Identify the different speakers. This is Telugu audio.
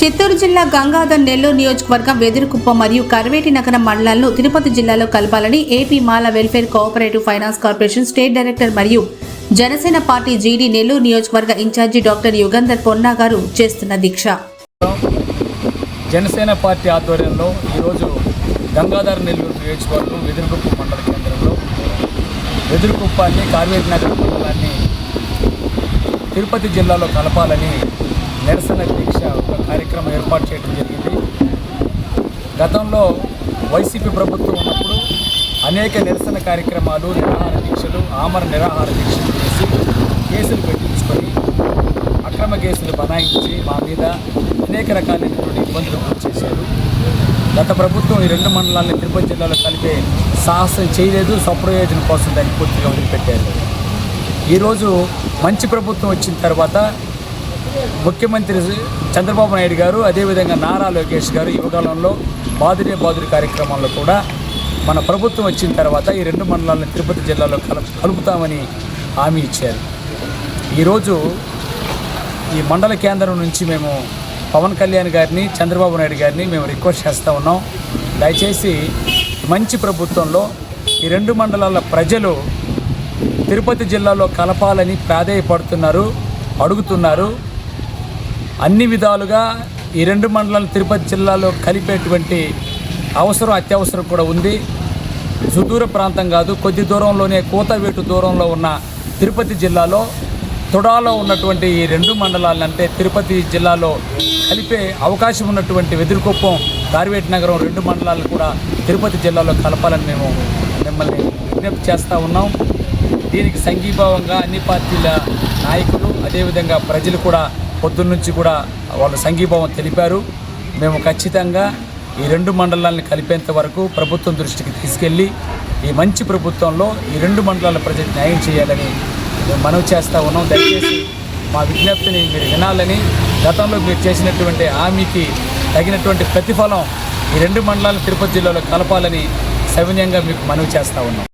Speaker 1: చిత్తూరు జిల్లా గంగాధర్ నెల్లూరు నియోజకవర్గం వెదురుకుప్ప మరియు కరవేటి నగరం మండలాలను తిరుపతి జిల్లాలో కలపాలని AP Mala welfare cooperative finance corporation state director మరియు జనసేన పార్టీ జీడీ నెల్లూరు నియోజకవర్గ ఇన్ఛార్జి డాక్టర్ యుగంధర్ పొన్నా గారు చేస్తున్న దీక్ష.
Speaker 2: జనసేన పార్టీ ఆధ్వర్యంలో ఈరోజు గంగాధర్ నెల్లూరు నియోజకవర్గం వెదురుకుప్ప మండల కేంద్రంలో వెదురుకుప్పాన్ని కార్వేటి నగర్ మండలాన్ని తిరుపతి జిల్లాలో కలపాలని నిరసన చేయడం జరిగింది. గతంలో వైసీపీ ప్రభుత్వం ఉన్నప్పుడు అనేక నిరసన కార్యక్రమాలు నిరాహార దీక్షలు ఆమర నిరాహార దీక్షలు చేసి కేసులు పెట్టించుకొని అక్రమ కేసులు బనాయించి మా మీద అనేక రకాలైనటువంటి ఇబ్బందులు గురి చేశారు. గత ప్రభుత్వం ఈ రెండు మండలాలను తిరుపతి జిల్లాలో కలిపే సాహసం చేయలేదు స్వప్రయోజనం కోసం దాన్ని పూర్తిగా వదిలిపెట్టారు. ఈరోజు మంచి ప్రభుత్వం వచ్చిన తర్వాత ముఖ్యమంత్రి చంద్రబాబు నాయుడు గారు అదేవిధంగా నారా లోకేష్ గారు యువకాలంలో బాదురే బాదురి కార్యక్రమంలో కూడా మన ప్రభుత్వం వచ్చిన తర్వాత ఈ రెండు మండలాలను తిరుపతి జిల్లాలో కల కలుపుతామని హామీ ఇచ్చారు. ఈరోజు ఈ మండల కేంద్రం నుంచి మేము పవన్ కళ్యాణ్ గారిని చంద్రబాబు నాయుడు గారిని మేము రిక్వెస్ట్ చేస్తూ ఉన్నాం. దయచేసి మంచి ప్రభుత్వంలో ఈ రెండు మండలాల ప్రజలు తిరుపతి జిల్లాలో కలపాలని ప్రాధేయపడుతున్నారు అడుగుతున్నారు. అన్ని విధాలుగా ఈ రెండు మండలాలు తిరుపతి జిల్లాలో కలిపేటువంటి అవసరం అత్యవసరం కూడా ఉంది. సుదూర ప్రాంతం కాదు కొద్ది దూరంలోనే కోతవేటు దూరంలో ఉన్న తిరుపతి జిల్లాలో తుడాలో ఉన్నటువంటి ఈ రెండు మండలాలు అంటే తిరుపతి జిల్లాలో కలిపే అవకాశం ఉన్నటువంటి వెదురుకుప్పం కార్వేట్ నగరం రెండు మండలాలు కూడా తిరుపతి జిల్లాలో కలపాలని మేము మిమ్మల్ని విజ్ఞప్తి చేస్తూ ఉన్నాం. దీనికి సంఘీభావంగా అన్ని పార్టీల నాయకులు అదేవిధంగా ప్రజలు కూడా పొద్దున్నుంచి కూడా వాళ్ళు సంఘీభావం తెలిపారు. మేము ఖచ్చితంగా ఈ రెండు మండలాలను కలిపేంత వరకు ప్రభుత్వం దృష్టికి తీసుకెళ్ళి ఈ మంచి ప్రభుత్వంలో ఈ రెండు మండలాల ప్రజలకు న్యాయం చేయాలని మేము మనవి చేస్తూ ఉన్నాం. దయచేసి మా విజ్ఞప్తిని మీరు వినాలని గతంలో మీరు చేసినటువంటి హామీకి తగినటువంటి ప్రతిఫలం ఈ రెండు మండలాలను తిరుపతి జిల్లాలో కలపాలని సవినయంగా మీకు మనవి చేస్తూ ఉన్నాం.